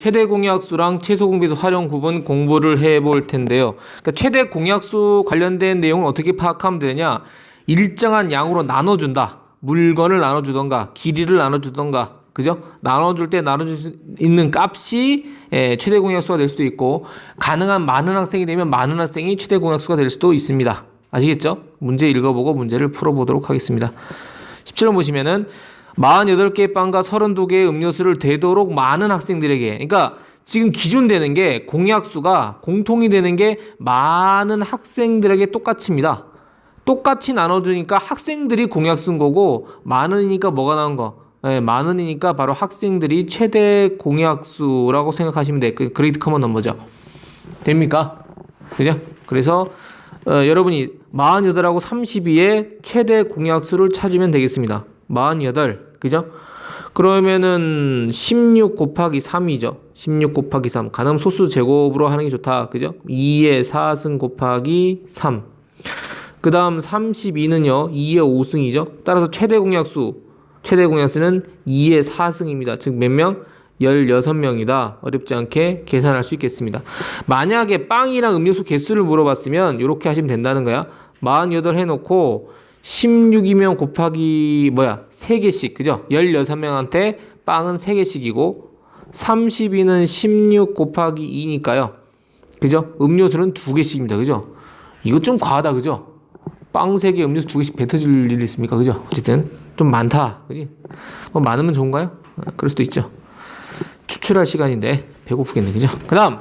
최대 공약수랑 최소 공비수 활용 구분 공부를 해 볼 텐데요. 그러니까 최대 공약수 관련된 내용을 어떻게 파악하면 되냐? 일정한 양으로 나눠준다. 물건을 나눠주던가, 길이를 나눠주던가, 그죠? 나눠줄 때 나눠줄 수 있는 값이 예, 최대 공약수가 될 수도 있고, 가능한 많은 학생이 되면 많은 학생이 최대 공약수가 될 수도 있습니다. 아시겠죠? 문제 읽어보고 문제를 풀어보도록 하겠습니다. 17번 보시면은 48개의 빵과 32개의 음료수를 되도록 많은 학생들에게 그러니까 지금 기준되는 게 공약수가 공통이 되는 게 많은 학생들에게 똑같습니다. 똑같이 나눠주니까 학생들이 공약수인 거고 많으니까 뭐가 나온 거? 네, 많으니까 바로 학생들이 최대 공약수라고 생각하시면 돼요. 그 그레이트 커먼 넘버죠. 됩니까? 그죠? 그래서 어, 여러분이 48하고 32의 최대 공약수를 찾으면 되겠습니다. 48, 그죠? 그러면은 16 곱하기 3이죠. 16 곱하기 3. 가능 소수 제곱으로 하는 게 좋다. 그죠? 2의 4승 곱하기 3. 그 다음 32는요, 2의 5승이죠. 따라서 최대 공약수, 최대 공약수는 2의 4승입니다. 즉, 몇 명? 16명이다. 어렵지 않게 계산할 수 있겠습니다. 만약에 빵이랑 음료수 개수를 물어봤으면 이렇게 하시면 된다는 거야. 48 해놓고 16이면 곱하기 뭐야? 3개씩. 그죠? 16명한테 빵은 3개씩이고 32는 16 곱하기 2니까요. 그죠? 음료수는 2개씩입니다. 그죠? 이거 좀 과하다. 그죠? 빵 3개, 음료수 2개씩 뱉어줄 일 있습니까? 그죠? 어쨌든 좀 많다. 그지? 뭐 많으면 좋은가요? 아, 그럴 수도 있죠. 추출할 시간인데 배고프겠네. 그죠? 그 다음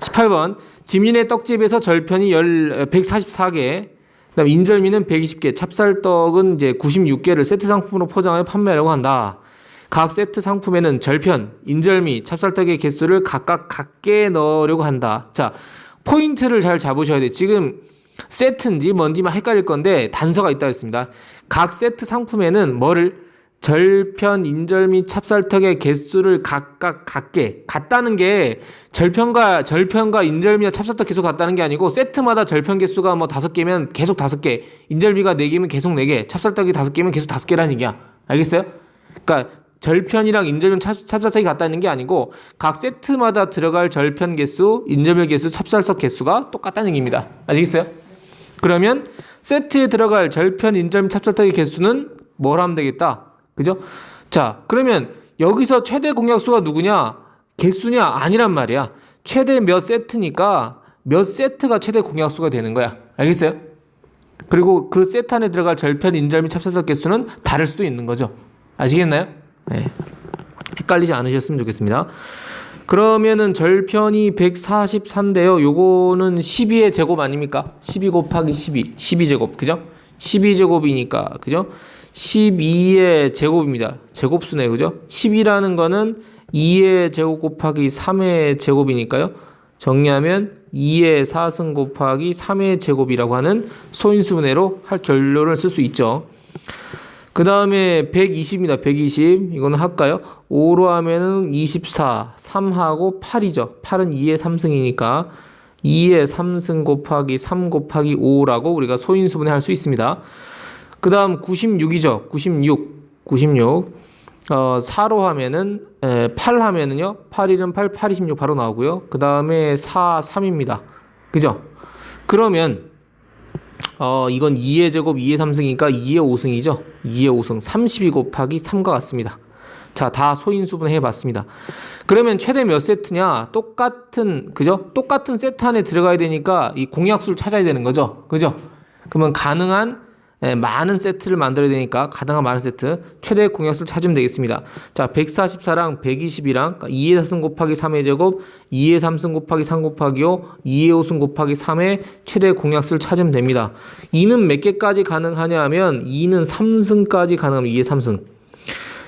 18번 지민의 떡집에서 절편이 1 144개 그다음 인절미는 120개, 찹쌀떡은 이제 96개를 세트 상품으로 포장하여 판매하려고 한다. 각 세트 상품에는 절편, 인절미, 찹쌀떡의 개수를 각각 같게 넣으려고 한다. 자, 포인트를 잘 잡으셔야 돼. 지금 세트인지 뭔지 막 헷갈릴 건데 단서가 있다 했습니다. 각 세트 상품에는 뭐를 절편, 인절미, 찹쌀떡의 개수를 각각 같게 같다는 게 절편과 절편과 인절미와 찹쌀떡 개수 같다는 게 아니고 세트마다 절편 개수가 뭐 다섯 개면 계속 다섯 개, 인절미가 네 개면 계속 네 개, 찹쌀떡이 다섯 개면 계속 다섯 개라는 얘기야. 알겠어요? 그러니까 절편이랑 인절미, 찹, 찹쌀떡이 같다는 게 아니고 각 세트마다 들어갈 절편 개수, 인절미 개수, 찹쌀떡 개수가 똑같다는 얘기입니다. 아시겠어요? 그러면 세트에 들어갈 절편, 인절미, 찹쌀떡의 개수는 뭘 하면 되겠다? 그죠? 자, 그러면 여기서 최대 공약수가 누구냐? 개수냐? 아니란 말이야. 최대 몇 세트니까 몇 세트가 최대 공약수가 되는 거야. 알겠어요? 그리고 그 세트 안에 들어갈 절편, 인절미, 찹쌀떡 개수는 다를 수도 있는 거죠. 아시겠나요? 네. 헷갈리지 않으셨으면 좋겠습니다. 그러면은 절편이 144인데요. 요거는 12의 제곱 아닙니까? 12 곱하기 12. 12제곱. 그죠? 12제곱이니까. 그죠? 12의 제곱입니다. 제곱수네. 그죠? 10이라는 거는 2의 제곱 곱하기 3의 제곱이니까요. 정리하면 2의 4승 곱하기 3의 제곱이라고 하는 소인수분해로 할 결론을 쓸 수 있죠. 그 다음에 120입니다. 120. 이거는 할까요? 5로 하면은 24. 3하고 8이죠. 8은 2의 3승이니까 2의 3승 곱하기 3 곱하기 5라고 우리가 소인수분해 할 수 있습니다. 그 다음 96이죠. 96. 96. 어, 4로 하면은, 에, 8 하면은요. 8, 1은 8, 8, 26 바로 나오고요. 그 다음에 4, 3입니다. 그죠? 그러면, 어, 이건 2의 제곱 2의 3승이니까 2의 5승이죠. 2의 5승. 32 곱하기 3과 같습니다. 자, 다 소인수분 해봤습니다. 그러면 최대 몇 세트냐? 똑같은, 그죠? 똑같은 세트 안에 들어가야 되니까 이 공약수를 찾아야 되는 거죠. 그죠? 그러면 가능한 예, 많은 세트를 만들어야 되니까 가능한 많은 세트 최대 공약수를 찾으면 되겠습니다. 자, 144랑 120이랑 2의 4승 곱하기 3의 제곱, 2의 3승 곱하기 3 곱하기 5, 2의 5승 곱하기 3의 최대 공약수를 찾으면 됩니다. 2는 몇 개까지 가능하냐 하면 2는 3승까지 가능하면 2의 3승.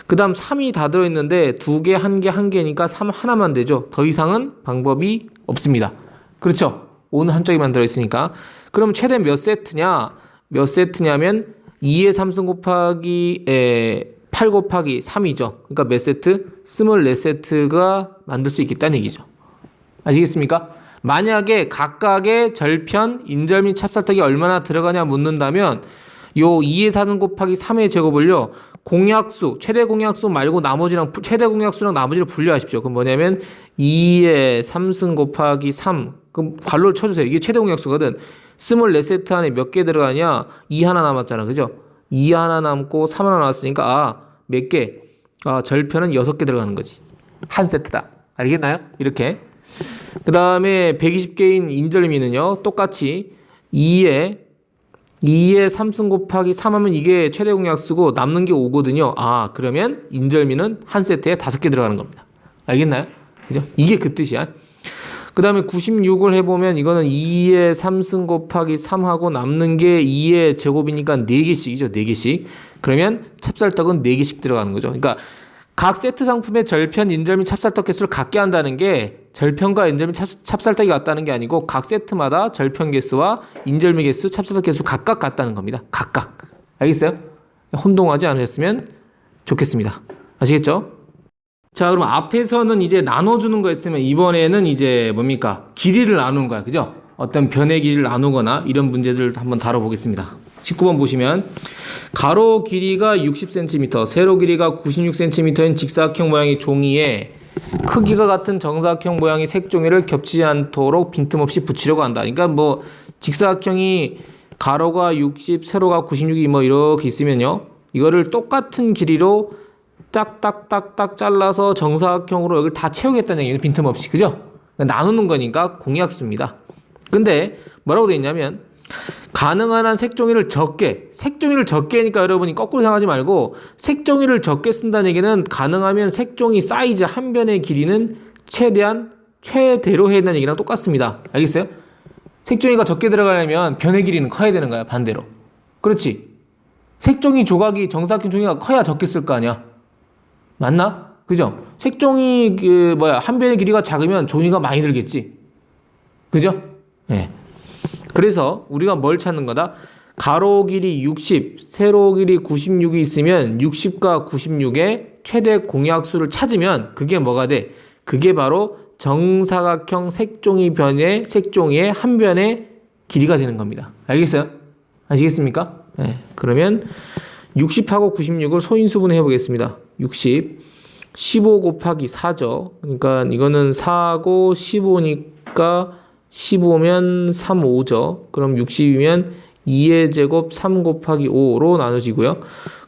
그 다음 3이 다 들어있는데 2개, 1개, 1개니까 3 하나만 되죠. 더 이상은 방법이 없습니다. 그렇죠? 5는 한쪽에만 들어있으니까. 그럼 최대 몇 세트냐? 몇 세트냐면 2의 3승 곱하기 에, 8 곱하기 3이죠. 그러니까 몇 세트? 24세트가 만들 수 있겠다는 얘기죠. 아시겠습니까? 만약에 각각의 절편, 인절미, 찹쌀떡이 얼마나 들어가냐 묻는다면 요 2의 4승 곱하기 3의 제곱을요. 공약수, 최대 공약수 말고 나머지랑 부- 최대 공약수랑 나머지를 분류하십시오. 그럼 뭐냐면 2의 3승 곱하기 3. 그럼 괄호를 쳐 주세요. 이게 최대 공약수거든. 24세트 안에 몇 개 들어가냐? 2 하나 남았잖아. 그죠? 2 하나 남고 3 하나 남았으니까 아, 몇 개? 아, 절편은 6개 들어가는 거지. 한 세트다. 알겠나요? 이렇게. 그 다음에 120개인 인절미는요, 똑같이 2에 2에 3승 곱하기 3 하면 이게 최대 공약수고 남는 게 5거든요. 아, 그러면 인절미는 한 세트에 5개 들어가는 겁니다. 알겠나요? 그죠? 이게 그 뜻이야. 그 다음에 96을 해보면 이거는 2에 3승 곱하기 3하고 남는 게 2의 제곱이니까 4개씩이죠. 4개씩. 그러면 찹쌀떡은 4개씩 들어가는 거죠. 그러니까 각 세트 상품의 절편, 인절미, 찹쌀떡 개수를 같게 한다는 게 절편과 인절미, 찹, 찹쌀떡이 같다는 게 아니고 각 세트마다 절편 개수와 인절미 개수, 찹쌀떡 개수 각각 같다는 겁니다. 각각. 알겠어요? 혼동하지 않으셨으면 좋겠습니다. 아시겠죠? 자, 그럼 앞에서는 이제 나눠주는 거 있으면 이번에는 이제 뭡니까? 길이를 나누는 거야. 그죠? 어떤 변의 길이를 나누거나 이런 문제들을 한번 다뤄보겠습니다. 19번 보시면 가로 길이가 60cm, 세로 길이가 96cm인 직사각형 모양의 종이에 크기가 같은 정사각형 모양의 색종이를 겹치지 않도록 빈틈없이 붙이려고 한다. 그러니까 뭐 직사각형이 가로가 60, 세로가 96이 뭐 이렇게 있으면요. 이거를 똑같은 길이로 딱딱딱딱 잘라서 정사각형으로 여기를 다 채우겠다는 얘기는 빈틈없이 그죠? 나누는 거니까 공약수입니다. 근데 뭐라고 돼 있냐면 가능한 한 색종이를 적게 색종이를 적게 하니까 여러분이 거꾸로 생각하지 말고 색종이를 적게 쓴다는 얘기는 가능하면 색종이 사이즈 한 변의 길이는 최대한 최대로 해야 된다는 얘기랑 똑같습니다. 알겠어요? 색종이가 적게 들어가려면 변의 길이는 커야 되는 거야 반대로. 그렇지? 색종이 조각이 정사각형 종이가 커야 적게 쓸 거 아니야. 맞나? 그죠? 색종이 그 뭐야 한 변의 길이가 작으면 종이가 많이 들겠지. 그죠? 예. 그래서 우리가 뭘 찾는 거다? 가로 길이 60, 세로 길이 96이 있으면 60과 96의 최대 공약수를 찾으면 그게 뭐가 돼? 그게 바로 정사각형 색종이 변의 색종이의 한 변의 길이가 되는 겁니다. 알겠어요? 아시겠습니까? 네. 그러면 60하고 96을 소인수분해 해보겠습니다. 60, 15 곱하기 4죠. 그러니까 이거는 4고 15니까 15면 3, 5죠. 그럼 60이면 2의 제곱 3 곱하기 5로 나눠지고요.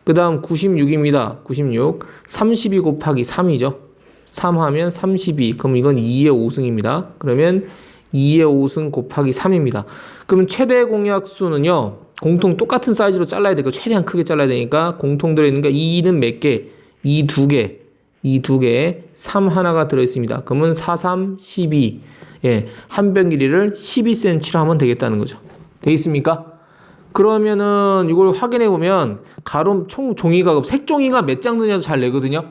그 다음 96입니다. 96. 32 곱하기 3이죠. 3 하면 32. 그럼 이건 2의 5승입니다. 그러면 2의 5승 곱하기 3입니다. 그럼 최대 공약수는요. 공통 똑같은 사이즈로 잘라야 되고 최대한 크게 잘라야 되니까 공통 들어있는 게 2는 몇 개? 2두 개. 2두 개. 3 하나가 들어있습니다. 그러면 4, 3, 12. 예, 한 변 길이를 12cm로 하면 되겠다는 거죠. 되겠습니까? 그러면은 이걸 확인해 보면 가로 총 종이가 색종이가 몇장 드냐도 잘 내거든요.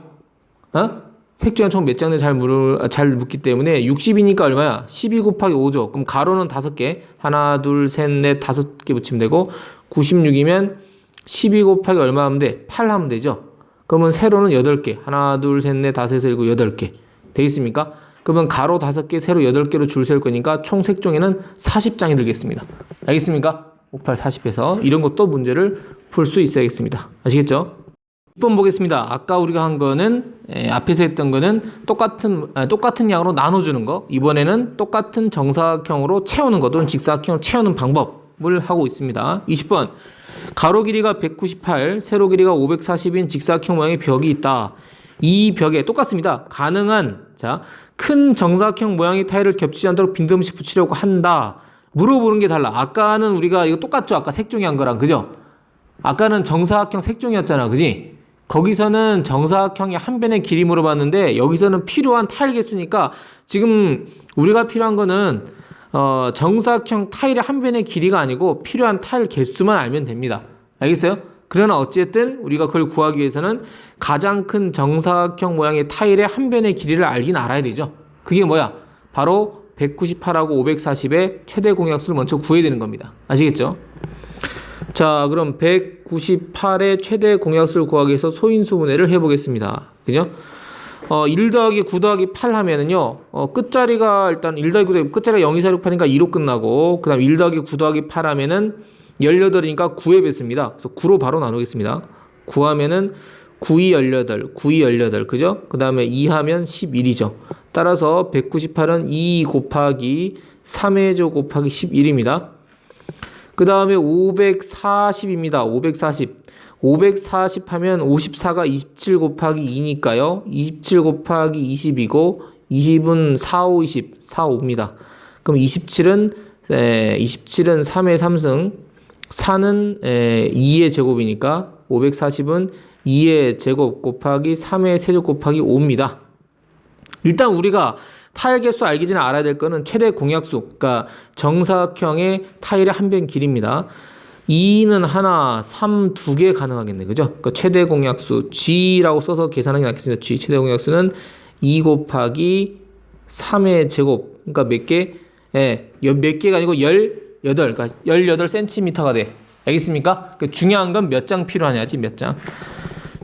어? 색종이가 총 몇장 드냐 잘 물을 잘 묻기 때문에 60이니까 얼마야? 12 곱하기 5죠. 그럼 가로는 다섯 개. 하나, 둘, 셋, 넷, 다섯 개 붙이면 되고 96이면 12 곱하기 얼마 하면 돼? 8 하면 되죠. 그러면 세로는 8개. 하나, 둘, 셋, 넷, 다섯, 여섯, 일곱, 여덟 개. 되겠습니까? 그러면 가로 5개, 세로 8개로 줄 세울 거니까 총 색종이는 40장이 들겠습니다. 알겠습니까? 58, 40에서 이런 것도 문제를 풀 수 있어야겠습니다. 아시겠죠? 6번 보겠습니다. 아까 우리가 한 거는 에, 앞에서 했던 거는 똑같은 아, 똑같은 양으로 나눠주는 거. 이번에는 똑같은 정사각형으로 채우는 거 또는 직사각형으로 채우는 방법을 하고 있습니다. 20번 가로 길이가 198, 세로 길이가 540인 직사각형 모양의 벽이 있다. 이 벽에 똑같습니다. 가능한 자 큰 정사각형 모양의 타일을 겹치지 않도록 빈틈없이 붙이려고 한다. 물어보는 게 달라. 아까는 우리가 이거 똑같죠. 아까 색종이 한 거랑 그죠? 아까는 정사각형 색종이었잖아. 그지? 거기서는 정사각형의 한 변의 길이 물어봤는데 여기서는 필요한 타일 개수니까 지금 우리가 필요한 거는 어, 정사각형 타일의 한 변의 길이가 아니고 필요한 타일 개수만 알면 됩니다. 알겠어요? 그러나 어찌됐든 우리가 그걸 구하기 위해서는 가장 큰 정사각형 모양의 타일의 한 변의 길이를 알긴 알아야 되죠. 그게 뭐야? 바로 198하고 540의 최대 공약수를 먼저 구해야 되는 겁니다. 아시겠죠? 자, 그럼 198의 최대 공약수를 구하기 위해서 소인수분해를 해보겠습니다. 그죠? 어, 1 더하기 9 더하기 8 하면은요, 어, 끝자리가 일단 1 더하기 9 더하기 끝자리가 0, 2, 4, 6, 8이니까 2로 끝나고, 그 다음 1 더하기 9 더하기 8 하면은 18이니까 9의 배수입니다. 그래서 9로 바로 나누겠습니다. 9 하면은 9이 18, 9이 18, 그죠? 그 다음에 2 하면 11이죠. 따라서 198은 2 곱하기 3의 조 곱하기 11입니다. 그 다음에 540입니다. 540. 540 하면 54가 27 곱하기 2니까요. 27 곱하기 20이고 20은 4, 5, 20, 4, 5입니다. 그럼 27은 에, 27은 3의 3승, 4는 에, 2의 제곱이니까 540은 2의 제곱 곱하기 3의 세제곱 곱하기 5입니다. 일단 우리가 타일 개수 알기 전에 알아야 될 거는 최대 공약수, 그러니까 정사각형의 타일의 한 변 길이입니다. 2는 하나, 3 두 개 가능하겠네. 그죠? 그러니까 최대 공약수 G라고 써서 계산하는 게 낫겠습니다. G 최대 공약수는 2 곱하기 3의 제곱. 그러니까 몇 개? 예, 여- 몇 개가 아니고 18, 그러니까 18cm가 돼. 알겠습니까? 그 중요한 건 몇 장 필요하냐지, 몇 장.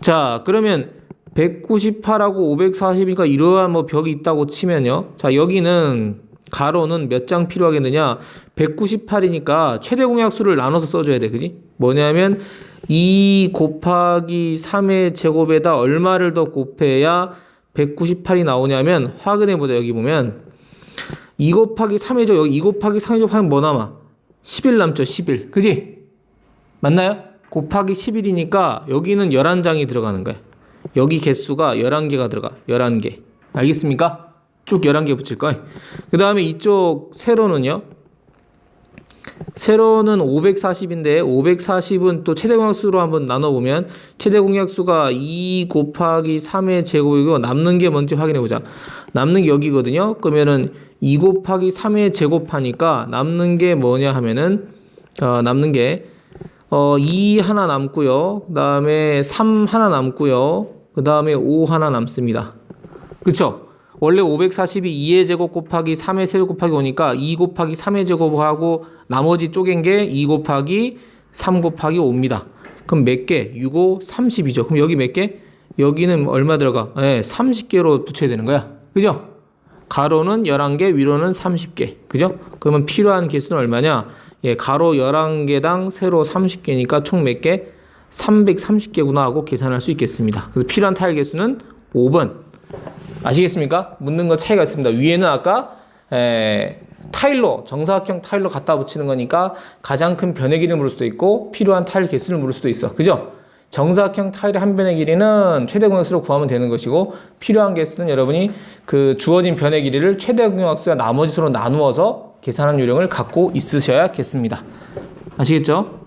자, 그러면 198하고 540이니까 이러한 뭐 벽이 있다고 치면요. 자, 여기는 가로는 몇 장 필요하겠느냐? 198이니까 최대 공약수를 나눠서 써줘야 돼. 그지? 뭐냐면 2 곱하기 3의 제곱에다 얼마를 더 곱해야 198이 나오냐면 확인해보자. 여기 보면 2 곱하기 3의 조 여기 2 곱하기 3의 조 하면 뭐 남아? 11 남죠. 11. 그지? 맞나요? 곱하기 11이니까 여기는 11장이 들어가는 거야. 여기 개수가 11개가 들어가. 11개. 알겠습니까? 쭉 11개 붙일 거야. 그 다음에 이쪽 세로는요. 세로는 540인데 540은 또 최대 공약수로 한번 나눠보면 최대 공약수가 2 곱하기 3의 제곱이고 남는 게 뭔지 확인해 보자. 남는 게 여기거든요. 그러면은 2 곱하기 3의 제곱하니까 남는 게 뭐냐 하면은 어, 남는 게 어, 2 하나 남고요. 그 다음에 3 하나 남고요. 그 다음에 5 하나 남습니다. 그쵸? 원래 540이 2의 제곱 곱하기 3의 세제곱 곱하기 5니까 2 곱하기 3의 제곱하고 나머지 쪼갠 게 2 곱하기 3 곱하기 5입니다. 그럼 몇 개? 6, 5, 30이죠. 그럼 여기 몇 개? 여기는 얼마 들어가? 예, 30개로 붙여야 되는 거야. 그죠? 가로는 11개, 위로는 30개. 그죠? 그러면 필요한 개수는 얼마냐? 예, 가로 11개당 세로 30개니까 총 몇 개? 330개구나 하고 계산할 수 있겠습니다. 그래서 필요한 타일 개수는 5번. 아시겠습니까? 묻는 거 차이가 있습니다. 위에는 아까 에, 타일로 정사각형 타일로 갖다 붙이는 거니까 가장 큰 변의 길이를 물을 수도 있고 필요한 타일 개수를 물을 수도 있어. 그죠? 정사각형 타일의 한 변의 길이는 최대 공약수로 구하면 되는 것이고 필요한 개수는 여러분이 그 주어진 변의 길이를 최대 공약수와 나머지 수로 나누어서 계산한 요령을 갖고 있으셔야겠습니다. 아시겠죠?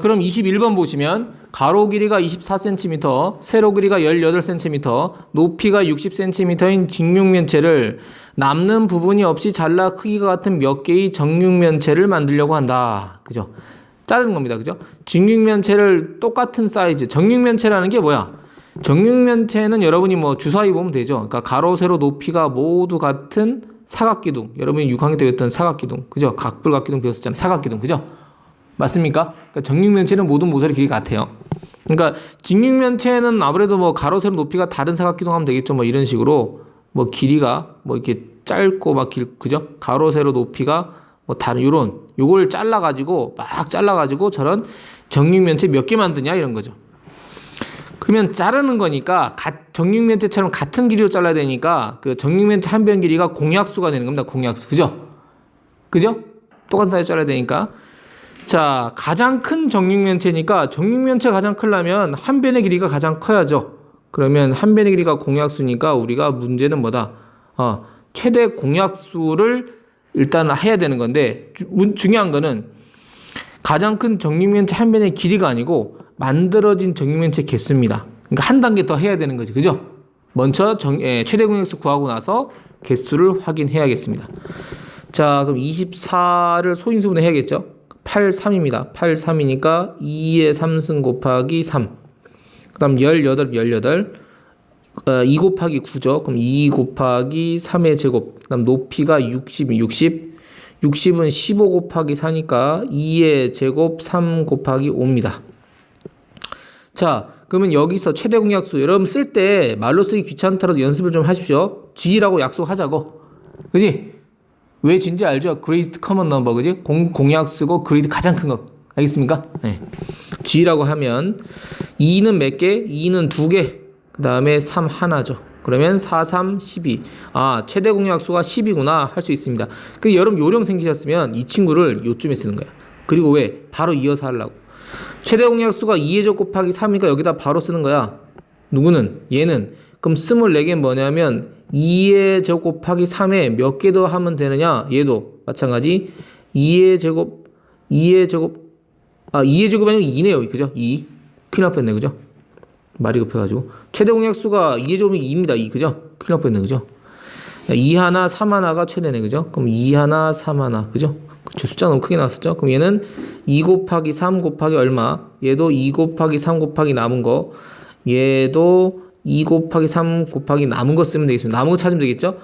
그럼 21번 보시면 가로 길이가 24cm, 세로 길이가 18cm, 높이가 60cm인 직육면체를 남는 부분이 없이 잘라 크기가 같은 몇 개의 정육면체를 만들려고 한다. 그죠? 자르는 겁니다. 그죠? 직육면체를 똑같은 사이즈, 정육면체라는 게 뭐야? 정육면체는 여러분이 뭐 주사위 보면 되죠. 그러니까 가로, 세로, 높이가 모두 같은 사각기둥. 여러분이 6학년 때 배웠던 사각기둥. 그죠? 각불각기둥 배웠었잖아요. 사각기둥. 그죠? 맞습니까? 그러니까 정육면체는 모든 모서리 길이 같아요. 그러니까 직육면체는 아무래도 뭐 가로 세로 높이가 다른 사각기둥 하면 되겠죠. 뭐 이런 식으로 뭐 길이가 뭐 이렇게 짧고 막 길 그죠? 가로 세로 높이가 뭐 다른 요런 요걸 잘라 가지고 막 잘라 가지고 저런 정육면체 몇 개 만드냐 이런 거죠. 그러면 자르는 거니까 가- 정육면체처럼 같은 길이로 잘라야 되니까 그 정육면체 한 변 길이가 공약수가 되는 겁니다. 공약수. 그죠? 그죠? 똑같은 사이즈 잘라야 되니까. 자, 가장 큰 정육면체니까 정육면체 가장 크려면 한 변의 길이가 가장 커야죠. 그러면 한 변의 길이가 공약수니까 우리가 문제는 뭐다? 어, 최대 공약수를 일단 해야 되는 건데 주- 문- 중요한 거는 가장 큰 정육면체 한 변의 길이가 아니고 만들어진 정육면체 개수입니다. 그러니까 한 단계 더 해야 되는 거지, 그죠? 먼저 정, 예, 최대 공약수 구하고 나서 개수를 확인해야겠습니다. 자, 그럼 24를 소인수분해 해야겠죠? 8, 3입니다. 8, 3이니까 2의 3승 곱하기 3. 그 다음 18, 18. 어, 2 곱하기 9죠. 그럼 2 곱하기 3의 제곱. 그 다음 높이가 60, 60. 60은 15 곱하기 4니까 2의 제곱 3 곱하기 5입니다. 자, 그러면 여기서 최대 공약수 여러분 쓸 때 말로 쓰기 귀찮더라도 연습을 좀 하십시오. G라고 약속하자고. 그지? 왜 진지 알죠? greatest common number 그지? 공, 공약 쓰고 great 가장 큰 거. 알겠습니까? 네. G라고 하면 2는 몇 개? 2는 두 개. 그 다음에 3 하나죠. 그러면 4, 3, 12. 아, 최대 공약수가 10이구나 할 수 있습니다. 그 여러분 요령 생기셨으면 이 친구를 요쯤에 쓰는 거야. 그리고 왜? 바로 이어서 하려고. 최대 공약수가 2의 적 곱하기 3이니까 여기다 바로 쓰는 거야. 누구는? 얘는. 그럼 24개는 뭐냐면 2의 제곱 곱하기 3에 몇 개 더 하면 되느냐? 얘도 마찬가지. 2의 제곱, 2의 제곱, 아, 2의 제곱이 아니고 2네요. 그죠? 2. 큰일 날 뻔했네. 그죠? 말이 급해가지고. 최대 공약수가 2의 제곱이 2입니다. 2. 그죠? 큰일 날 뻔했네. 그죠? 2 하나, 3 하나가 최대네. 그죠? 그럼 2 하나, 3 하나. 그죠? 그쵸. 숫자 너무 크게 나왔었죠? 그럼 얘는 2 곱하기 3 곱하기 얼마? 얘도 2 곱하기 3 곱하기 남은 거. 얘도 2 곱하기 3 곱하기 남은 거 쓰면 되겠습니다. 남은 거 찾으면 되겠죠?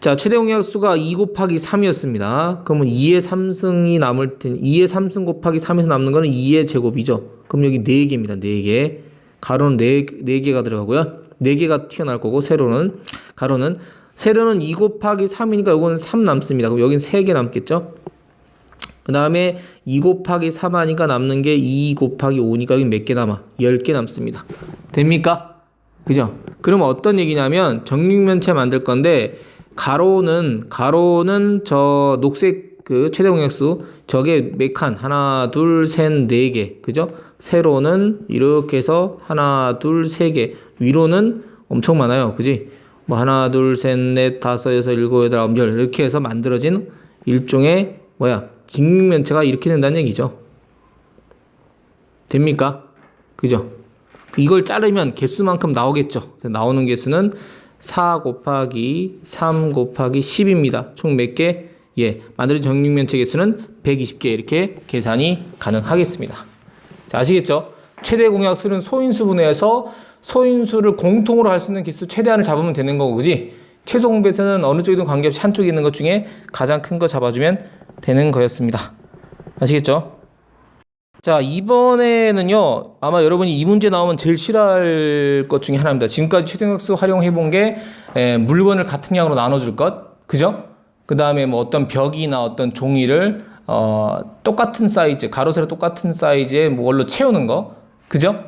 자, 최대 공약수가 2 곱하기 3이었습니다. 그러면 2의 3승이 남을 테니 2의 3승 곱하기 3에서 남는 거는 2의 제곱이죠. 그럼 여기 4개입니다. 4개. 가로는 4, 4개가 들어가고요. 4개가 튀어나올 거고 세로는 가로는 세로는 2 곱하기 3이니까 요거는 3 남습니다. 그럼 여긴 3개 남겠죠? 그 다음에 2 곱하기 3 하니까 남는 게 2 곱하기 5니까 여기 몇 개 남아? 10개 남습니다. 됩니까? 그죠? 그럼 어떤 얘기냐면 정육면체 만들 건데 가로는 가로는 저 녹색 그 최대 공약수 저게 몇 칸? 하나, 둘, 셋, 네 개. 그죠? 세로는 이렇게 해서 하나, 둘, 세 개. 위로는 엄청 많아요. 그지? 뭐 하나, 둘, 셋, 넷, 다섯, 여섯, 일곱, 여덟, 아홉, 열 이렇게 해서 만들어진 일종의 뭐야? 직육면체가 이렇게 된다는 얘기죠. 됩니까? 그죠? 이걸 자르면 개수만큼 나오겠죠. 나오는 개수는 4 곱하기 3 곱하기 10입니다. 총 몇 개? 예, 만들어진 정육면체 개수는 120개 이렇게 계산이 가능하겠습니다. 자, 아시겠죠? 최대 공약 수는 소인수 분해해서 소인수를 공통으로 할 수 있는 개수 최대한을 잡으면 되는 거고, 그지? 최소 공배수는 어느 쪽이든 관계없이 한쪽에 있는 것 중에 가장 큰 거 잡아주면 되는 거였습니다. 아시겠죠? 자, 이번에는요, 아마 여러분이 이 문제 나오면 제일 싫어할 것 중에 하나입니다. 지금까지 최대공약수 활용해 본 게, 에, 물건을 같은 양으로 나눠줄 것, 그죠? 그 다음에 뭐 어떤 벽이나 어떤 종이를, 어, 똑같은 사이즈, 가로, 세로 똑같은 사이즈의 뭐걸로 채우는 거, 그죠?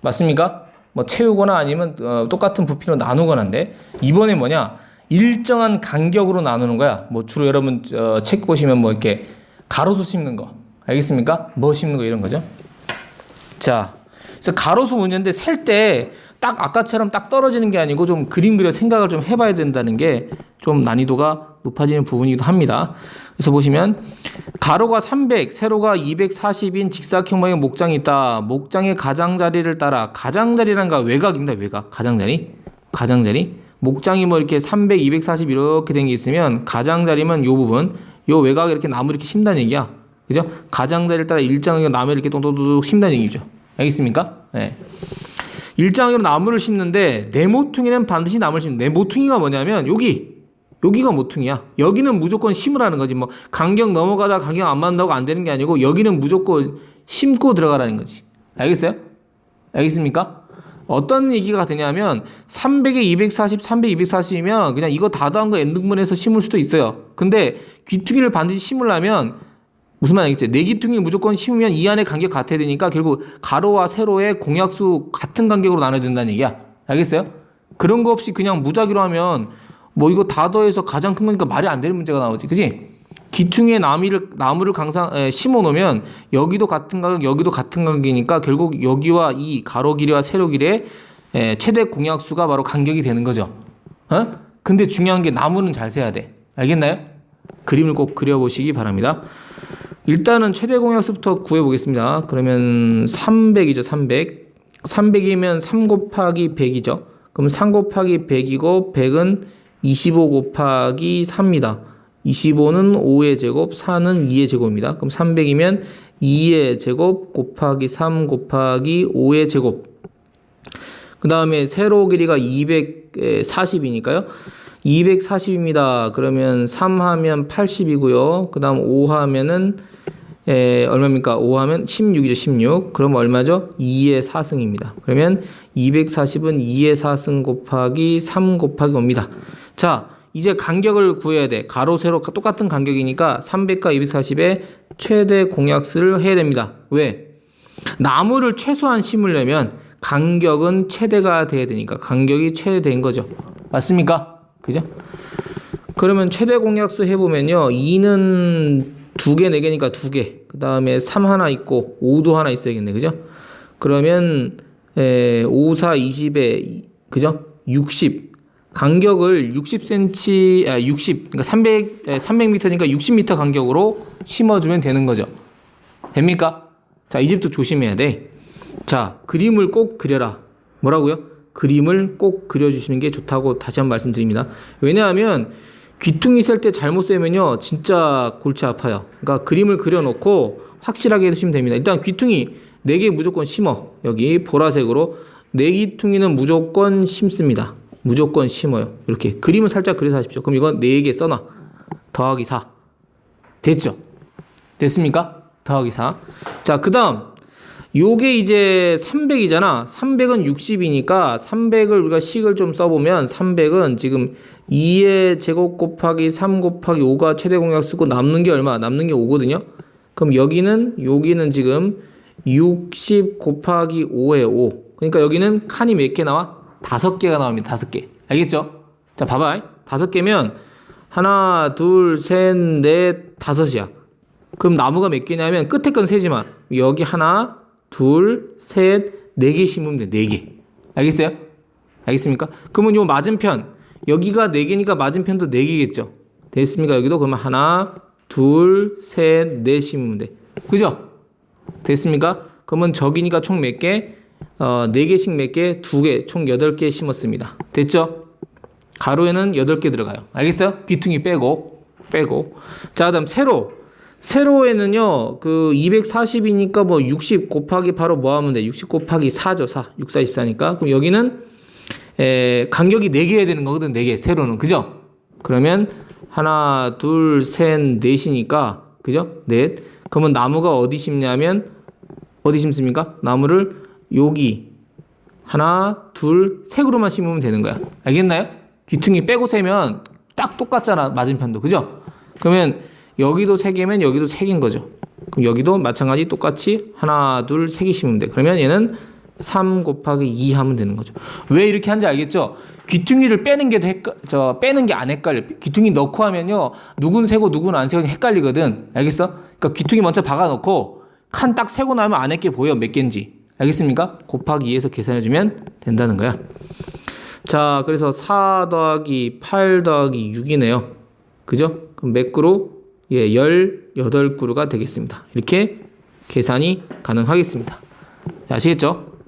맞습니까? 뭐 채우거나 아니면 어, 똑같은 부피로 나누거나인데, 이번에 뭐냐? 일정한 간격으로 나누는 거야. 뭐 주로 여러분 어, 책 보시면 뭐 이렇게 가로수 씹는 거. 알겠습니까? 뭐 씹는 거 이런 거죠. 자, 그래서 가로수 문제인데 셀 때 딱 아까처럼 딱 떨어지는 게 아니고 좀 그림 그려 생각을 좀 해봐야 된다는 게 좀 난이도가 높아지는 부분이기도 합니다. 그래서 보시면 가로가 300, 세로가 240인 직사각형 모양의 목장이 있다. 목장의 가장자리를 따라 가장자리란 가 외곽입니다. 외곽 가장자리, 가장자리. 목장이 뭐 이렇게 300, 240 이렇게 된 게 있으면 가장자리면 요 부분, 요 외곽에 이렇게 나무 이렇게 심다는 얘기야. 그죠? 가장자리를 따라 일정하게 나무를 이렇게 동동동 심다는 얘기죠. 알겠습니까? 네. 일정하게 나무를 심는데 네 모퉁이는 반드시 나무를 심는. 네 모퉁이가 뭐냐면 여기 여기가 모퉁이야. 여기는 무조건 심으라는 거지. 뭐 간격 넘어가다 간격 안 맞는다고 안 되는 게 아니고 여기는 무조건 심고 들어가라는 거지. 알겠어요? 알겠습니까? 어떤 얘기가 되냐면 300에 240, 300, 240이면 그냥 이거 다 더한 거 n등분해서 심을 수도 있어요. 근데 귀퉁이를 반드시 심으려면 무슨 말 알겠지? 내기퉁이를 무조건 심으면 이 안에 간격 같아야 되니까 결국 가로와 세로의 공약수 같은 간격으로 나눠야 된다는 얘기야. 알겠어요? 그런 거 없이 그냥 무작위로 하면 뭐 이거 다 더해서 가장 큰 거니까 말이 안 되는 문제가 나오지. 그지? 기퉁이에 나무를, 나무를 강상, 에, 심어 놓으면 여기도 같은 가격, 여기도 같은 가격이니까 결국 여기와 이 가로 길이와 세로 길이의 에, 최대 공약수가 바로 간격이 되는 거죠. 어? 근데 중요한 게 나무는 잘 세야 돼. 알겠나요? 그림을 꼭 그려보시기 바랍니다. 일단은 최대 공약수부터 구해보겠습니다. 그러면 300이죠, 300. 300이면 3 곱하기 100이죠. 그럼 3 곱하기 100이고 100은 25 곱하기 3입니다. 25는 5의 제곱, 4는 2의 제곱입니다. 그럼 300이면 2의 제곱 곱하기 3 곱하기 5의 제곱. 그 다음에 세로 길이가 240이니까요. 240입니다. 그러면 3 하면 80이고요. 그 다음 5 하면은 에, 얼마입니까? 5 하면 16이죠, 16. 그럼 얼마죠? 2의 4승입니다. 그러면 240은 2의 4승 곱하기 3 곱하기 5입니다. 자, 이제 간격을 구해야 돼. 가로, 세로 똑같은 간격이니까 300과 240의 최대 공약수를 해야 됩니다. 왜? 나무를 최소한 심으려면 간격은 최대가 돼야 되니까 간격이 최대인 거죠. 맞습니까? 그죠? 그러면 최대 공약수 해보면요. 2는 두 개, 네 개니까 두 개. 그 다음에 3 하나 있고 5도 하나 있어야겠네. 그죠? 그러면 에, 5, 4, 20에 그죠? 60. 간격을 60cm, 아, 60, 그러니까 300, 300m니까 60m 간격으로 심어주면 되는 거죠. 됩니까? 자, 이 집도 조심해야 돼. 자, 그림을 꼭 그려라. 뭐라고요? 그림을 꼭 그려주시는 게 좋다고 다시 한번 말씀드립니다. 왜냐하면 귀퉁이 셀 때 잘못 세면요, 진짜 골치 아파요. 그러니까 그림을 그려놓고 확실하게 해주시면 됩니다. 일단 귀퉁이 4개 무조건 심어. 여기 보라색으로 네 귀퉁이는 무조건 심습니다. 무조건 심어요. 이렇게 그림을 살짝 그려서 하십시오. 그럼 이건 4개 써놔. 더하기 4. 됐죠? 됐습니까? 더하기 4. 자, 그 다음. 요게 이제 300이잖아. 300은 60이니까 300을 우리가 식을 좀 써보면 300은 지금 2의 제곱 곱하기 3 곱하기 5가 최대 공약 쓰고 남는 게 얼마? 남는 게 5거든요. 그럼 여기는 여기는 지금 60 곱하기 5에 5. 그러니까 여기는 칸이 몇 개 나와? 다섯 개가 나옵니다. 다섯 개. 알겠죠? 자, 봐봐. 다섯 개면 하나, 둘, 셋, 넷, 다섯이야. 그럼 나무가 몇 개냐면 끝에 건 세지만 여기 하나, 둘, 셋, 네 개 심으면 돼. 네 개. 알겠어요? 알겠습니까? 그러면 요 맞은편 여기가 네 개니까 맞은편도 네 개겠죠. 됐습니까? 여기도 그러면 하나, 둘, 셋, 넷 심으면 돼. 그죠? 됐습니까? 그러면 저기니까 총 몇 개? 어, 4개씩 몇 개? 2개, 총 8개 심었습니다. 됐죠? 가로에는 8개 들어가요. 알겠어요? 귀퉁이 빼고, 빼고. 자, 그 다음 세로. 세로에는요, 그 240이니까 뭐 60 곱하기 바로 뭐 하면 돼? 60 곱하기 4죠, 4. 6, 4, 24니까. 그럼 여기는, 에, 간격이 4개 해야 되는 거거든, 4개. 세로는. 그죠? 그러면 하나, 둘, 셋, 넷이니까, 그죠? 넷. 그러면 나무가 어디 심냐면, 어디 심습니까? 나무를 여기 하나, 둘, 세 그루만 심으면 되는 거야. 알겠나요? 귀퉁이 빼고 세면 딱 똑같잖아. 맞은편도. 그죠? 그러면 여기도 세 개면 여기도 세 개인 거죠. 그럼 여기도 마찬가지 똑같이 하나, 둘, 세개 심으면 돼. 그러면 얘는 3 곱하기 2 하면 되는 거죠. 왜 이렇게 하는지 알겠죠? 귀퉁이를 빼는 게더 헷갈, 저, 빼는 게 안 헷갈려. 귀퉁이 넣고 하면요. 누군 세고 누군 안 세고 헷갈리거든. 알겠어? 그러니까 귀퉁이 먼저 박아 놓고 칸 딱 세고 나면 안에 게 보여. 몇 개인지. 알겠습니까? 곱하기 2에서 계산해주면 된다는 거야. 자, 그래서 4 더하기 8 더하기 6이네요. 그죠? 그럼 몇 그루? 예, 18그루가 되겠습니다. 이렇게 계산이 가능하겠습니다. 자, 아시겠죠?